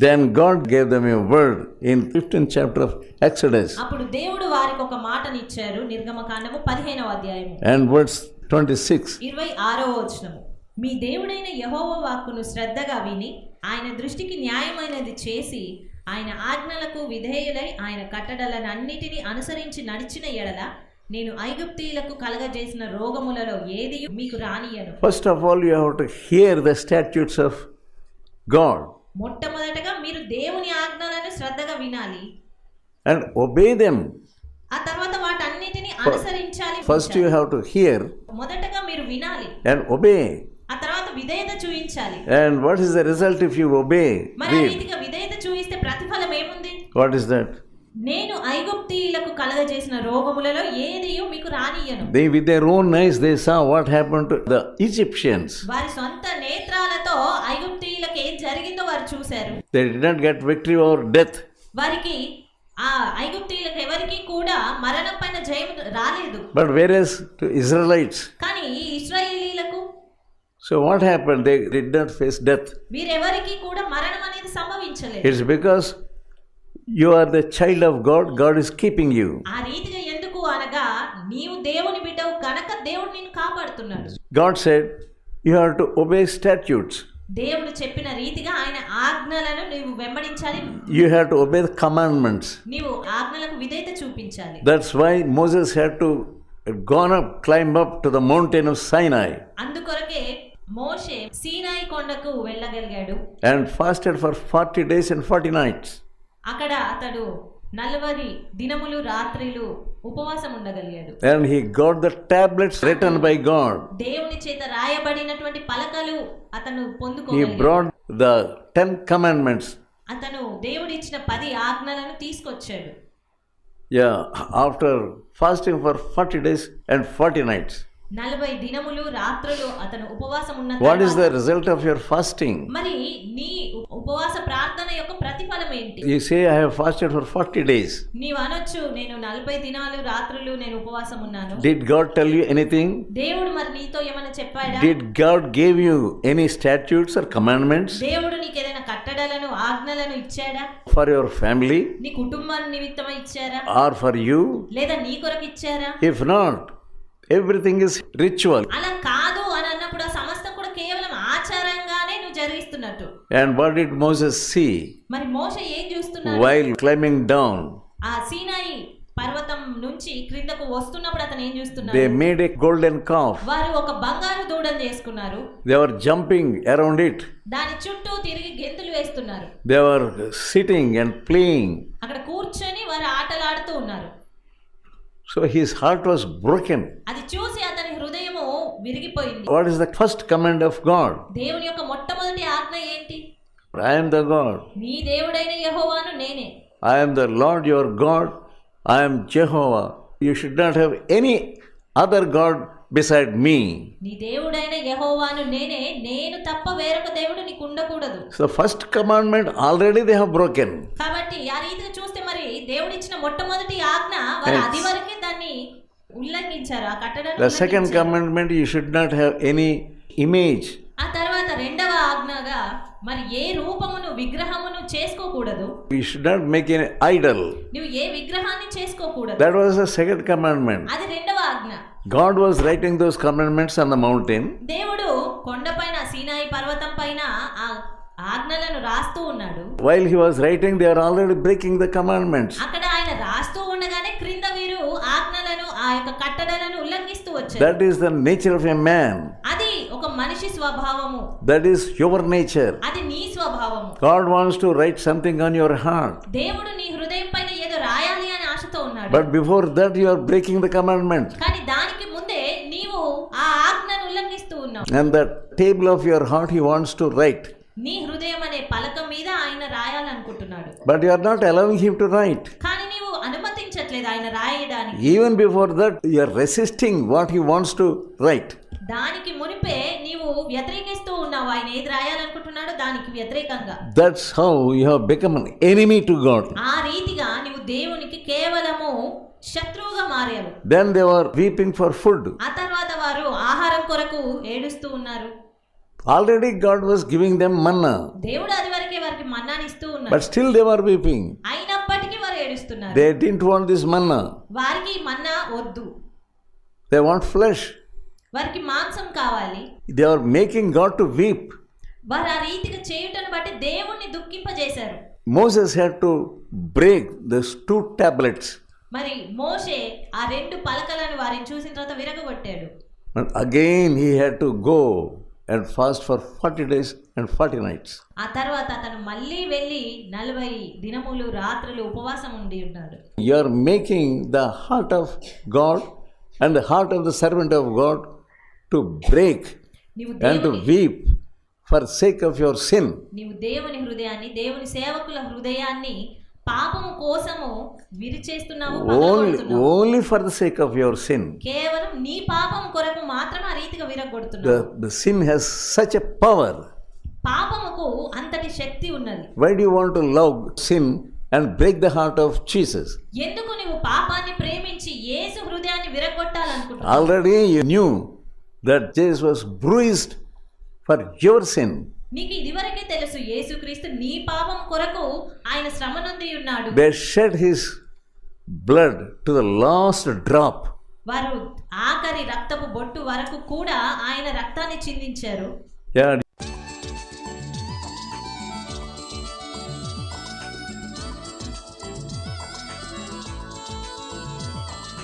Then God gave them a word in 15th chapter of Exodus. అప్పుడు దేవుడు వారికి ఒక మాటనిచ్చారు నిర్గమకాండము పదిహేనవ అధ్యాయము. And verse 26. ఇరవై ఆరవ వచనము. మీ దేవుడైన యహోవ వాక్కును శ్రద్ధగా విని ఆయన దృష్టికి న్యాయమైనది చేసి ఆయన ఆజ్ఞలకు విధేయులై ఆయన కట్టడలనన్నిటినీ అనుసరించి నడిచిన ఎడల నేను ఐగుప్తీయులకు కలగజేసిన రోగములలో ఏది మీకు రానియను First of all, you have to hear the statutes of God. మొట్టమొదటగా దేవుని ఆజ్ఞలను శ్రద్ధగా వినాలి. అండ్ ఒబే దెమ్ ఆ తర్వాత వాటన్నిటిని అనుసరించాలి first you have to hear మొదటగా మీరు వినాలి. అండ్ ఒబే ఆ తర్వాత విధేయత చూపించాలి. And what is the result if you obey మరి రీతిగా విధేయత చూపిస్తే ప్రతిఫలం ఏముంది? వాట్ ఇస్ దట్ నేను ఐగుప్తీయులకు కలగజేసిన రోగములలో ఏదియో మీకు రానియను they with their own eyes they saw what happen to the Egyptians వారి సొంత వారు చూశారు They did not get victory over death. వారికి ఆ ఐగుప్తీయులకు ఎవరికి కూడా మరణం పైన జయం రాలేదు But whereas to Israelites, కానీ ఈ ఇస్రాయేలీలకు so what happened? They did not face death. వీరెవరికి కూడా మరణం అనేది సంభవించలేదు It's because you are the child of God, God is keeping you. ఆ రీతిగా ఎందుకు అనగా నీవు దేవుని బిడ్డవు కనుక దేవుడు నిన్ను కాపాడుతున్నాడు God said, You have to obey statutes, దేవుడు చెప్పిన రీతిగా ఆయన ఆజ్ఞలను నీవు వెంబడించాలి you have to obey the commandments. నీవు ఆజ్ఞలకు విధేయత చూపించాలి That's why Moses had to gone up, climb up to the mountain of Sinai అందుకొరకే మోషే సీనాయి కొండకు వెళ్ళగలిగాడు and fasted for 40 days and 40 nights. అక్కడ అతడు నలవరి దినములు రాత్రిలు ఉపవాసం ఉండగలిగాడు. And he got the tablets written by God దేవుని చేత రాయబడినటువంటి పలకలు అతను పొందుకోగలిగాడు. హి బ్రాట్ ద 10 కమాండ్మెంట్స్ అతను దేవుడి ఇచ్చిన 10 ఆజ్ఞలను తీసుకొచ్చాడు. Yeah after fasting for 40 days and 40 nights 40 దినములు రాత్రులు అతను ఉపవాసం ఉన్న what is the result of your fasting మరి నీ ఉపవాస ప్రతిఫలం ఏంటి? You say, I have fasted for 40 days. నీవు అనొచ్చు నేను నలభై దినాలు రాత్రులు నేను ఉపవాసం ఉన్నాను. Did God tell you anything? దేవుడు మరి నీతో ఏమైనా చెప్పాడా? Did God give you any statutes or commandments? దేవుడు నీకు ఏదైనా కట్టడలను ఆజ్ఞలను ఇచ్చాడా? For your family? నీ కుటుంబాన్ని నిమిత్తమై ఇచ్చారా? Or for you? లేదా నీ కొరకు ఇచ్చారా? If not, everything is ritual. అలా కాదు అని అన్నప్పుడు ఆ సమస్తం కూడా కేవలం ఆచారంగానే నువ్వు జరిగిస్తున్నట్టు. And what did Moses see మరి మోస ఏం చూస్తున్నాడు while climbing down? ఆ సీనాయి పర్వతం నుంచి క్రిందకు వస్తున్నప్పుడు అతను ఏం చూస్తున్నాడు They made a golden calf. వారు ఒక బంగారు దూడను చేసుకున్నారు They were jumping around it. దాని చుట్టూ తిరిగి గెంతులు వేస్తున్నారు They were sitting and playing. అక్కడ కూర్చొని వారు ఆటలాడుతూ ఉన్నారు So his heart was broken. అది చూసి అతని హృదయము విరిగిపోయింది What is the first command of God? దేవుని యొక్క మొట్టమొదటి ఆజ్ఞ ఏంటి I am the God. నీ దేవుడైన యెహోవాను నేనే I am the Lord your God. I am Jehovah. You should not have any other God beside me. నీ దేవుడైన యెహోవాను నేనే నేను తప్ప వేరొక దేవుడు నీకు ఉండకూడదు the first commandment already they have broken. కాబట్టి ఆ రీతిగా చూస్తే మరి దేవుడిచ్చిన మొట్టమొదటి ఆజ్ఞ వారు. అది వరకే దాన్ని ఉల్లంఘించారు ఆ కట్టడాన్ని The second ఉల్లంఘించారు. commandment you should not have any మరి ఏ రూపమును విగ్రహమును చేసుకోకూడదు? We should not make an idol నువ్వు ఏ విగ్రహాన్ని చేసుకోకూడదు? That was the second commandment అది రెండవ ఆజ్ఞ. God was writing those commandments on the mountain దేవుడు కొండపైన సీనాయి పర్వతం పైన ఆ ఆజ్ఞలను రాస్తూ ఉన్నాడు. While he was writing they are already breaking the commandments అక్కడ ఆయన రాస్తూ ఉండగానే క్రింద వీరు ఆజ్ఞలను ఆ యొక్క కట్టడలను ఉల్లంఘిస్తూ వచ్చారు. That is the nature of a man మనిషి స్వభావము That is your nature. అది నీ స్వభావము God wants to write something on your heart. దేవుడు నీ హృదయం పైన ఏదో రాయాలి అని ఆశతో ఉన్నాడు But before that, you are breaking the commandment. కానీ దానికి ముందే నీవు ఆ ఆజ్ఞను ఉల్లంఘిస్తూ ఉన్నావు And the table of your heart, he wants to write. నీ హృదయం అనే పలక మీద ఆయన రాయాలనుకుంటున్నాడు But you are not allowing him to write. కానీ నీవు అనుమతించట్లేదు ఆయన రాయడానికి Even before that, you are resisting what he wants to write. దానికి మునిపే నీవు వ్యతిరేకిస్తూ ఉన్నావు. ఆయన ఏది రాయాలనుకుంటున్నాడు దానికి వ్యతిరేకంగా. That's how you have become an enemy to God ఆ రీతిగా నీవు దేవునికి కేవలము శత్రువుగా మారావు. Then they are weeping for food ఆ తర్వాత వారు ఆహారం కొరకు ఏడుస్తూ ఉన్నారు. Already God was giving them manna దేవుడు అది వరకే వారికి మన్నా ఇస్తూ ఉన్నాడు. But still they were weeping అయినప్పటికీ వారు ఏడుస్తున్నారు. They didn't want this manna వారికి మన్నా వద్దు. దే వాంట్ ఫ్లెష్ వారికి మాంసం కావాలి. They are making God to weep వారు ఆ రీతిగా చేయటను బట్టి దేవుణ్ణి దుఃఖింప చేశారు Moses had to break this two tablets మరి మోషే ఆ రెండు పలకలను వారిని చూసిన తర్వాత విరగొట్టాడు again he had to go and fast for forty days and forty nights ఆ తర్వాత అతను మళ్ళీ వెళ్ళి నలభై దినములు రాత్రులు ఉపవాసం ఉండి ఉన్నాడు. You are making the heart of God and the heart of the servant of God God to break నీవు and to దేవుని weep for sake of your sin. నీవు దేవుని హృదయాన్ని దేవుని సేవకుల హృదయాన్ని పాపము కోసము విరిచేస్తున్నావు Only, పగలగొడుతున్నావు. only for the sake of your sin. కేవలం నీ పాపం కొరకు మాత్రం ఆ రీతిగా విరగొడుతున్నావు The, the sin has such a power. పాపముకు అంతటి శక్తి ఉన్నది Why do you want to love sin and break the heart of Jesus? ఎందుకు నీవు పాపాన్ని ప్రేమించి యేసు హృదయాన్ని విరగొట్టాలనుకుంటున్నావు Already you knew that Jesus was bruised for your sin. నీకు ఇదివరకే తెలుసు యేసుక్రీస్తు నీ పాపం కొరకు ఆయన శ్రమ నొంది ఉన్నాడు They shed his blood to the last drop. వారు ఆఖరి రక్తపు బొట్టు వరకు కూడా ఆయన రక్తాన్ని చిందించారు